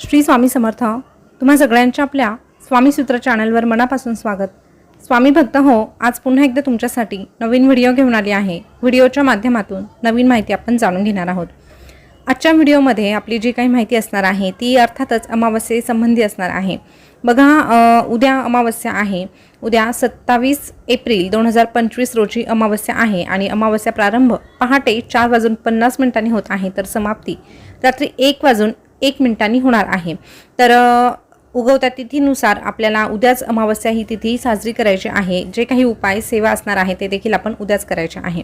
श्री स्वामी समर्थ तुम्हा सगळ्यांच्या आपल्या स्वामी सूत्र चॅनलवर मनापासून स्वागत. स्वामी भक्त हो आज पुन्हा एकदा तुमच्यासाठी नवीन व्हिडिओ घेऊन आली आहे. व्हिडिओच्या माध्यमातून नवीन माहिती आपण जाणून घेणार आहोत. आजच्या व्हिडिओमध्ये आपली जी काही माहिती असणार आहे ती अर्थातच अमावस्येसंबंधी असणार आहे. बघा उद्या अमावस्या आहे. उद्या सत्तावीस एप्रिल दोन हजार पंचवीस रोजी अमावस्या आहे आणि अमावस्या प्रारंभ पहाटे चार वाजून पन्नास मिनिटांनी होत आहे तर समाप्ती. रात्री एक वाजून एक मिनिटांनी होणार आहे. तर उगवत्या तिथीनुसार आपल्याला उद्याच अमावस्या ही तिथी साजरी करायची आहे. जे काही उपाय सेवा असणार आहे ते देखील आपण उद्याच करायचे आहे.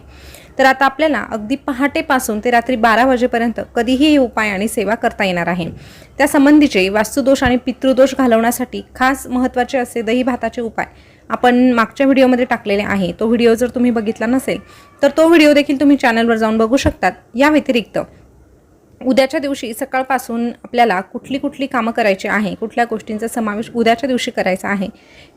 तर आता आपल्याला अगदी पहाटेपासून ते रात्री बारा वाजेपर्यंत कधीही हे उपाय आणि सेवा करता येणार आहे. त्या संबंधीचे वास्तुदोष आणि पितृदोष घालवण्यासाठी खास महत्त्वाचे असे दही भाताचे उपाय आपण मागच्या व्हिडिओमध्ये टाकलेले आहे. तो व्हिडिओ जर तुम्ही बघितला नसेल तर तो व्हिडिओ देखील तुम्ही चॅनलवर जाऊन बघू शकतात. या व्यतिरिक्त उद्याच्या दिवशी सकाळपासून आपल्याला कुठली कुठली कामं करायची आहे कुठल्या गोष्टींचा समावेश उद्याच्या दिवशी करायचा आहे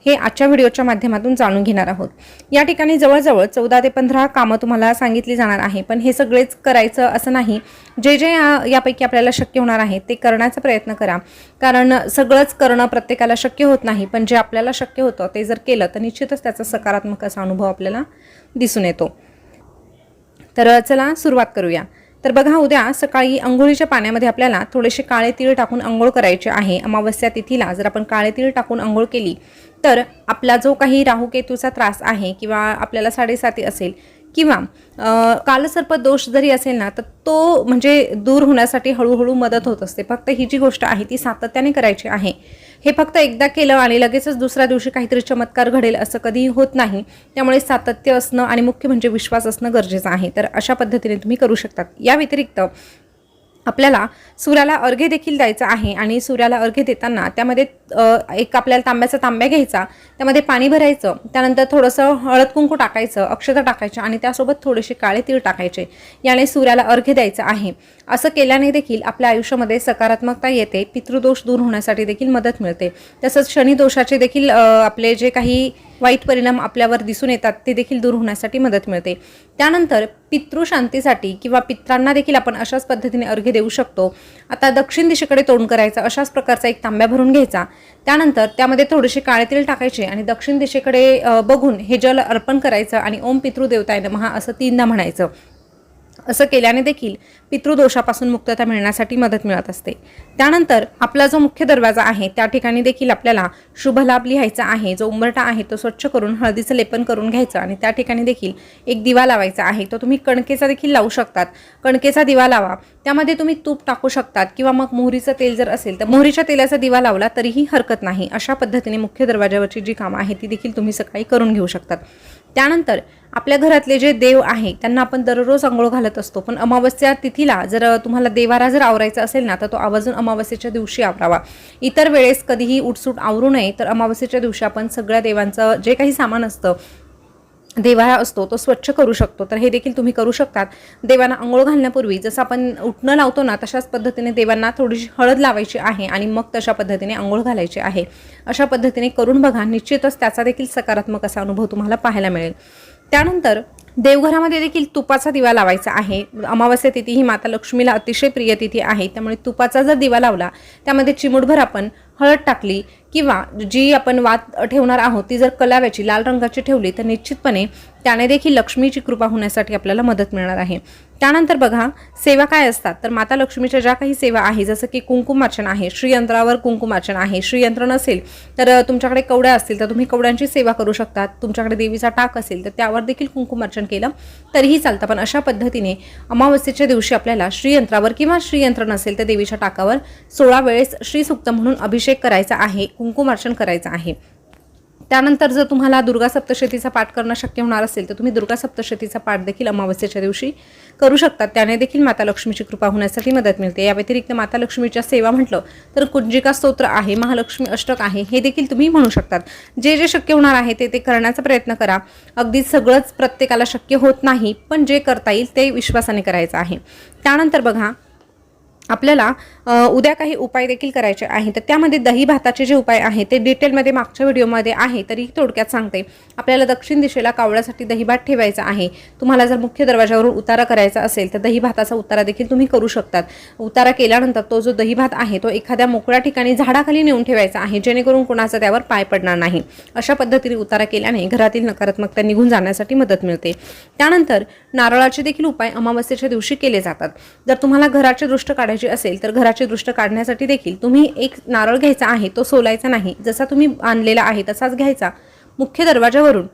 हे आजच्या व्हिडिओच्या माध्यमातून जाणून घेणार आहोत. या ठिकाणी जवळजवळ चौदा ते पंधरा कामं तुम्हाला सांगितली जाणार आहे पण हे सगळेच करायचं असं नाही. जे जे या- यापैकी आपल्याला शक्य होणार आहे ते करण्याचा प्रयत्न करा. कारण सगळंच करणं प्रत्येकाला शक्य होत नाही पण जे आपल्याला शक्य होतं ते जर केलं तर निश्चितच त्याचा सकारात्मक असा अनुभव आपल्याला दिसून येतो. तर चला सुरुवात करूया. तर बघा उद्या सकाळी अंघोळीच्या पाण्यामध्ये आपल्याला थोडेसे काळे तीळ टाकून अंघोळ करायचे आहे. अमावस्या तिथीला जर आपण काळे तीळ टाकून अंघोळ केली तर आपला जो काही राहुकेतूचा त्रास आहे किंवा आपल्याला साडेसाती असेल किंवा कालसर्प दोष जरी असेल ना तर तो म्हणजे दूर होण्यासाठी हळूहळू मदत होत असते. फक्त ही जी गोष्ट आहे ती सातत्याने करायची आहे. हे फक्त एकदा केलं आणि लगेचच दुसऱ्या दिवशी काहीतरी चमत्कार घडेल असं कधीही होत नाही. त्यामुळे सातत्य असणं आणि मुख्य म्हणजे विश्वास असणं गरजेचं आहे. तर अशा पद्धतीने तुम्ही करू शकतात. या व्यतिरिक्त आपल्याला सूर्याला अर्घ्य देखील द्यायचं आहे आणि सूर्याला अर्घ्य देताना त्यामध्ये एक आपल्याला तांब्याचा तांब्या घ्यायचा त्यामध्ये पाणी भरायचं त्यानंतर थोडंसं हळद कुंकू टाकायचं अक्षता टाकायच्या आणि त्यासोबत थोडेसे काळे तीळ टाकायचे. याने सूर्याला अर्घ्य द्यायचं आहे. असं केल्याने देखील आपल्या आयुष्यामध्ये सकारात्मकता येते पितृदोष दूर होण्यासाठी देखील मदत मिळते. तसंच शनिदोषाचे देखील आपले जे काही वाईट परिणाम आपल्यावर दिसून येतात ते देखील दूर होण्यासाठी मदत मिळते. त्यानंतर पितृशांतीसाठी किंवा पित्रांना देखील आपण अशाच पद्धतीने अर्घ्य देऊ शकतो. आता दक्षिण दिशेकडे तोंड करायचं अशाच प्रकारचा एक तांब्या भरून घ्यायचा. त्यानंतर त्यामध्ये थोडेसे काळे तेल टाकायचे आणि दक्षिण दिशेकडे बघून हे जल अर्पण करायचं आणि ओम पितृदेवताय महा असं तीनदा म्हणायचं. असं केल्याने देखील पितृदोषापासून मुक्तता मिळण्यासाठी मदत मिळत असते. त्यानंतर आपला जो मुख्य दरवाजा आहे त्या ठिकाणी देखील आपल्याला शुभ लाभ लिहायचा आहे जो उंबरटा आहे तो स्वच्छ करून हळदीचं लेपन करून घ्यायचं आणि त्या ठिकाणी देखील एक दिवा लावायचा आहे. तो तुम्ही कणकेचा देखील लावू शकतात. कणकेचा दिवा लावा. त्यामध्ये तुम्ही तूप टाकू शकतात किंवा मग मोहरीचं तेल जर असेल तर मोहरीच्या तेलाचा दिवा लावला तरीही हरकत नाही. अशा पद्धतीने मुख्य दरवाजावरची जी कामं आहे ती देखील तुम्ही सकाळी करून घेऊ शकतात. त्यानंतर आपल्या घरातले जे देव आहे त्यांना आपण दररोज आंघोळ घालत असतो. पण अमावस्या तिथीला जर तुम्हाला देवारा जर आवरायचा असेल ना तर तो आवर्जून अमावस्येच्या दिवशी आवरावा. इतर वेळेस कधीही उठसूट आवरू नये तर अमावस्येच्या दिवशी आपण सगळ्या देवांचं जे काही सामान असतं देवाळा असतो तो स्वच्छ करू शकतो. तर हे देखील तुम्ही करू शकतात. देवांना आंघोळ घालण्यापूर्वी जसं आपण उठणं लावतो ना तशाच पद्धतीने देवांना थोडीशी हळद लावायची आहे आणि मग तशा पद्धतीने आंघोळ घालायची आहे. अशा पद्धतीने करून बघा निश्चितच त्याचा देखील सकारात्मक असा अनुभव तुम्हाला पाहायला मिळेल. त्यानंतर देवघरामध्ये देखील तुपाचा दिवा लावायचा आहे. अमावस्या तिथी ही माता लक्ष्मीला अतिशय प्रिय तिथी आहे. त्यामुळे तुपाचा जर दिवा लावला त्यामध्ये चिमूटभर आपण हळद टाकली किंवा जी आपण वात ठेवणार आहोत ती जर कलाव्याची लाल रंगाची ठेवली तर निश्चितपणे त्याने देखील लक्ष्मीची कृपा होण्यासाठी आपल्याला मदत मिळणार आहे. त्यानंतर बघा सेवा काय असतात? तर माता लक्ष्मीच्या ज्या काही सेवा आहे जसं की कुंकुमार्चन आहे श्रीयंत्रावर कुंकुमार्चन आहे श्रीयंत्र नसेल तर तुमच्याकडे कवड्या असतील तर तुम्ही कवड्यांची सेवा करू शकतात. तुमच्याकडे देवीचा टाक असेल तर त्यावर देखील कुंकुमार्चन केलं तरीही चालतं. पण अशा पद्धतीने अमावस्येच्या दिवशी आपल्याला श्रीयंत्रावर किंवा श्रीयंत्र नसेल तर देवीच्या टाकावर सोळा वेळेस श्रीसुक्त म्हणून अभिषेक करायचा आहे कुंकुमार्चन करायचं आहे. त्यानंतर जर तुम्हाला दुर्गा सप्तशतीचा पाठ करणं शक्य होणार असेल तर तुम्ही दुर्गा सप्तशतीचा पाठ देखील अमावस्येच्या दिवशी करू शकतात त्याने देखील माता लक्ष्मीची कृपा होण्यासाठी मदत मिळते. या व्यतिरिक्त माता लक्ष्मीच्या सेवा म्हटलं तर कुंजिका स्तोत्र आहे महालक्ष्मी अष्टक आहे हे देखील तुम्ही म्हणू शकतात. जे जे शक्य होणार आहे ते ते करण्याचा प्रयत्न करा. अगदी सगळंच प्रत्येकाला शक्य होत नाही पण जे करता येईल ते विश्वासाने करायचं आहे. त्यानंतर बघा आपल्याला उद्या काही उपाय देखील करायचे आहे तर त्यामध्ये दही भाताचे जे उपाय आहे ते डिटेलमध्ये मागच्या व्हिडिओमध्ये आहे तरी थोडक्यात सांगते. आपल्याला दक्षिण दिशेला कावळ्यासाठी दही भात ठेवायचा आहे. तुम्हाला जर मुख्य दरवाजावरून उतारा करायचा असेल तर दही भाताचा उतारा देखील तुम्ही करू शकतात. उतारा केल्यानंतर तो जो दही भात आहे तो एखाद्या मोकळ्या ठिकाणी झाडाखाली नेऊन ठेवायचा आहे जेणेकरून कोणाचा त्यावर पाय पडणार नाही. अशा पद्धतीने उतारा केल्याने घरातील नकारात्मकता निघून जाण्यासाठी मदत मिळते. त्यानंतर नारळाचे देखील उपाय अमावस्येच्या दिवशी केले जातात. जर तुम्हाला घराचे दृष्ट काढायचे असेल तर घराची दृष्ट काढण्यासाठी देखील तुम्ही एक नारळ घ्यायचा आहे तो सोलायचा नाही. जसा तुम्ही आणलेला आहे तसाच घ्यायचा. मुख्य दरवाजावरून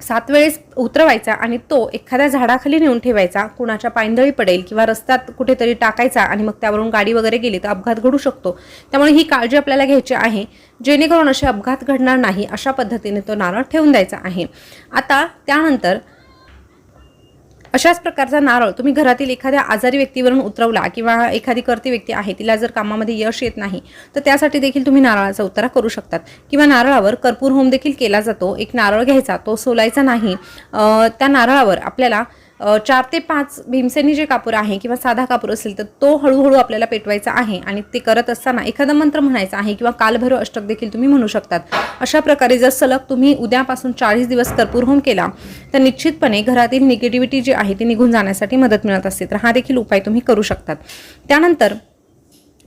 सात वेळेस उतरवायचा आणि तो एखाद्या झाडाखाली नेऊन ठेवायचा. कुणाच्या पायंदळी पडेल किंवा रस्त्यात कुठेतरी टाकायचा आणि मग त्यावरून गाडी वगैरे गेली तर अपघात घडू शकतो. त्यामुळे ही काळजी आपल्याला घ्यायची आहे. जेणेकरून असे अपघात घडणार नाही अशा पद्धतीने तो नारळ ठेवून द्यायचा आहे. आता त्यानंतर अशाच प्रकारचा नारळ तुम्ही घरातील एखाद्या आजारी व्यक्तीवरून उतरवला किंवा एखादी करती व्यक्ती आहे तिला जर कामामध्ये यश येत नाही तर त्यासाठी देखील तुम्ही नारळाचा उतारा करू शकतात. किंवा नारळावर कर्पूर होम देखील केला जातो. एक नारळ घ्यायचा तो सोलायचा नाही. त्या नारळावर आपल्याला चार ते पाच भीमसेनी जे कापूर आहे किंवा साधा कापूर असेल तर तो हळूहळू आपल्याला पेटवायचा आहे आणि ते करत असताना एखादा मंत्र म्हणायचा आहे किंवा कालभैरव अष्टक देखील तुम्ही म्हणू शकतात. अशा प्रकारे जर सलग तुम्ही उद्यापासून चाळीस दिवस कर्पूर होम केला तर निश्चितपणे घरातील निगेटिव्हिटी जी आहे ती निघून जाण्यासाठी मदत मिळत असते. तर हा देखील उपाय तुम्ही करू शकतात. त्यानंतर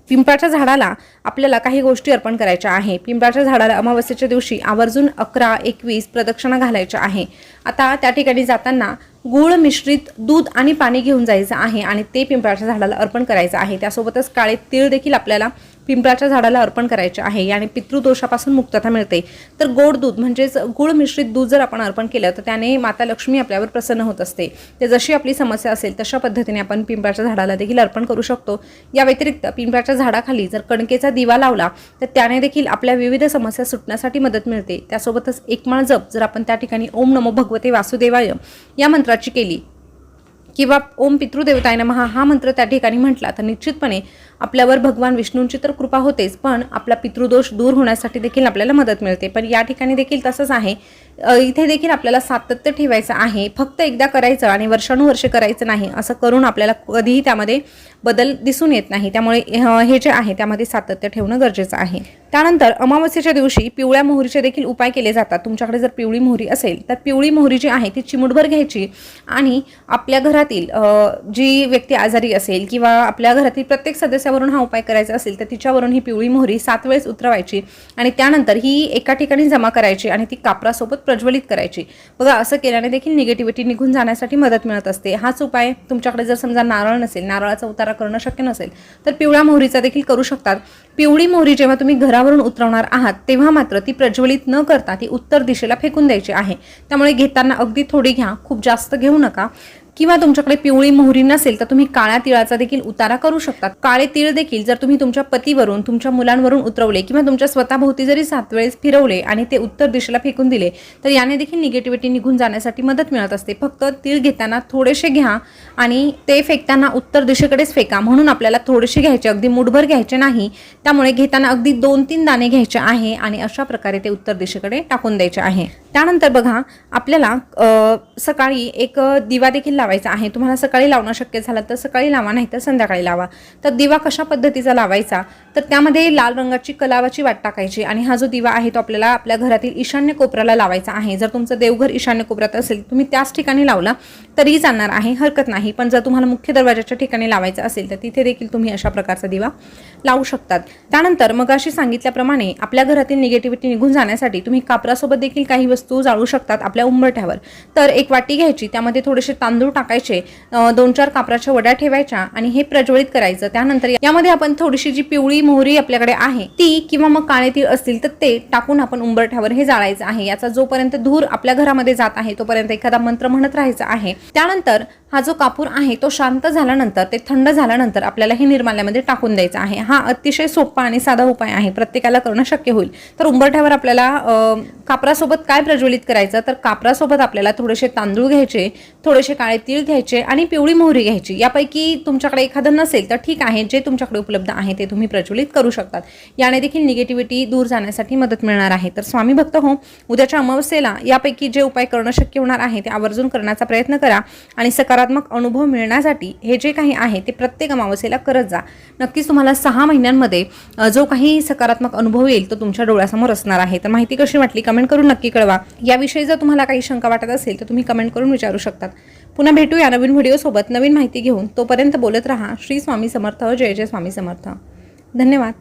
पिंपळाच्या झाडाला आपल्याला काही गोष्टी अर्पण करायच्या आहे. पिंपळाच्या झाडाला अमावस्येच्या दिवशी आवर्जून अकरा एकवीस प्रदक्षिणा घालायच्या आहे. आता त्या ठिकाणी जाताना गूळ मिश्रित दूध आणि पाणी घेऊन जायचं आहे आणि ते पिंपळाच्या झाडाला अर्पण करायचं आहे. त्यासोबतच काळे तीळ देखील आपल्याला पिंपळाच्या झाडाला अर्पण करायचे आहे याने पितृदोषापासून मुक्तता मिळते. तर गोड दूध म्हणजेच गुळ मिश्रित दूध जर आपण अर्पण केलं तर त्याने माता लक्ष्मी आपल्यावर प्रसन्न होत असते. ते जशी आपली समस्या असेल तशा पद्धतीने आपण पिंपळाच्या झाडाला देखील अर्पण करू शकतो. या व्यतिरिक्त पिंपळाच्या झाडाखाली जर कणकेचा दिवा लावला तर त्याने देखील आपल्या विविध समस्या सुटण्यासाठी मदत मिळते. त्यासोबतच एकमाळ जप जर आपण त्या ठिकाणी ओम नमो भगवते वासुदेवाय या मंत्राची केली किंवा ओम पितृदेवताय महा हा मंत्र त्या ठिकाणी म्हटला. तर निश्चितपणे आपल्यावर भगवान विष्णूंची तर कृपा होतेच पण आपला पितृदोष दूर होण्यासाठी देखील आपल्याला मदत मिळते. पण या ठिकाणी देखील तसंच आहे. इथे देखील आपल्याला सातत्य ठेवायचं आहे. फक्त एकदा करायचं आणि वर्षानुवर्षे करायचं नाही असं करून आपल्याला कधीही त्यामध्ये बदल दिसून येत नाही. त्यामुळे हे जे आहे त्यामध्ये सातत्य ठेवणं गरजेचं आहे. त्यानंतर अमावस्येच्या दिवशी पिवळ्या मोहरीचे देखील उपाय केले जातात. तुमच्याकडे जर पिवळी मोहरी असेल तर पिवळी मोहरी जी आहे ती चिमुटभर घ्यायची आणि आपल्या घरातील जी व्यक्ती आजारी असेल किंवा आपल्या घरातील प्रत्येक सदस्यावरून हा उपाय करायचा असेल तर तिच्यावरून ही पिवळी मोहरी सात वेळेस उतरवायची आणि त्यानंतर ही एका ठिकाणी जमा करायची आणि ती कापरासोबत प्रज्वलित करायची. बघा असं केल्याने देखील निगेटिव्हिटी निघून जाण्यासाठी मदत मिळत असते. हाच उपाय तुमच्याकडे जर समजा नारळ नसेल नारळाचा उतारा करणं शक्य नसेल तर पिवळ्या मोहरीचा देखील करू शकतात. पिवळी मोहरी जेव्हा तुम्ही घरावरून उतरवणार आहात तेव्हा मात्र ती प्रज्वलित न करता ती उत्तर दिशेला फेकून द्यायची आहे. त्यामुळे घेताना अगदी थोडी घ्या खूप जास्त घेऊ नका. किंवा तुमच्याकडे पिवळी मोहरी नसेल तर तुम्ही काळ्या तिळाचा देखील उतारा करू शकता काळे तिळ देखील जर तुम्ही तुमच्या पतीवरून तुमच्या मुलांवरून उतरवले किंवा तुमच्या स्वतःभोवती जरी सात वेळेस फिरवले आणि ते उत्तर दिशेला फेकून दिले तर याने देखील निगेटिव्हिटी निघून जाण्यासाठी मदत मिळत असते. फक्त तीळ घेताना थोडेसे घ्या आणि ते फेकताना उत्तर दिशेकडेच फेका. म्हणून आपल्याला थोडेसे घ्यायचे अगदी मुठभर घ्यायचे नाही. त्यामुळे घेताना अगदी दोन तीन दाणे घ्यायचे आहे आणि अशा प्रकारे ते उत्तर दिशेकडे टाकून द्यायचे आहे. त्यानंतर बघा आपल्याला सकाळी एक दिवा देखील लावायचा आहे. तुम्हाला सकाळी लावणं शक्य झालं तर सकाळी लावा नाही तर संध्याकाळी लावा. तर दिवा कशा पद्धतीचा लावायचा? तर त्यामध्ये लाल रंगाची कलावाची वाट टाकायची आणि हा जो दिवा आहे तो आपल्याला आपल्या घरातील ईशान्य कोपऱ्याला लावायचा आहे. जर तुमचं देवघर ईशान्य कोपऱ्यात असेल तुम्ही त्याच ठिकाणी लावला तरीही चालणार आहे हरकत नाही. पण जर तुम्हाला मुख्य दरवाजाच्या ठिकाणी लावायचं असेल तर तिथे देखील तुम्ही अशा प्रकारचा दिवा लावू शकतात. त्यानंतर मग अशी सांगितल्याप्रमाणे आपल्या घरातील निगेटिव्हिटी निघून जाण्यासाठी तुम्ही कापरासोबत देखील काही वस्तू जाळू शकतात आपल्या उंबरठ्यावर. तर एक वाटी घ्यायची त्यामध्ये थोडेसे तांदूळ टाकायचे दोन चार कापराच्या वड्या ठेवायच्या आणि हे प्रज्वलित करायचं. त्यानंतर यामध्ये आपण थोडीशी जी पिवळी मोहरी आपल्याकडे आहे ती किंवा मग काळे तीळ असतील तर ते टाकून आपण उंबरठ्यावर हे जाळायचं आहे. याचा जोपर्यंत धूर आपल्या घरामध्ये जात आहे तोपर्यंत एखादा मंत्र म्हणत राहायचा आहे. त्यानंतर हा जो कापूर आहे तो शांत झाल्यानंतर ते थंड झाल्यानंतर आपल्याला हे निर्माल्यामध्ये टाकून द्यायचा आहे. हा अतिशय सोपा आणि साधा उपाय आहे. प्रत्येकाला करणं शक्य होईल. तर उंबरठ्यावर आपल्याला कापरासोबत काय प्रज्वलित करायचं? तर कापरासोबत आपल्याला थोडेसे तांदूळ घ्यायचे थोडेसे काळे तीळ घ्यायचे आणि पिवळी मोहरी घ्यायची. यापैकी तुमच्याकडे एखादं नसेल तर ठीक आहे. जे तुमच्याकडे उपलब्ध आहे ते तुम्ही प्रज्वलित करू शकतात. याने देखील निगेटिव्हिटी दूर जाण्यासाठी मदत मिळणार आहे. तर स्वामी भक्त हो उद्याच्या अमावस्येला यापैकी जे उपाय करणं शक्य होणार आहे ते आवर्जून करण्याचा प्रयत्न करा आणि सकाळ सकारात्मक अनुभव मिळण्यासाठी हे जे काही आहे ते प्रत्येक अमावस्येला करत जा. नक्कीच तुम्हाला सहा महिन्यांमध्ये जो काही सकारात्मक अनुभव येईल तो तुमच्या डोळ्यासमोर असणार आहे. तर माहिती कशी वाटली कमेंट करून नक्की कळवा. याविषयी जर तुम्हाला काही शंका वाटत असेल तर तुम्ही कमेंट करून विचारू शकतात. पुन्हा भेटूया नवीन व्हिडिओसोबत नवीन माहिती घेऊन तोपर्यंत बोलत राहा. श्री स्वामी समर्थ. जय जय स्वामी समर्थ. धन्यवाद.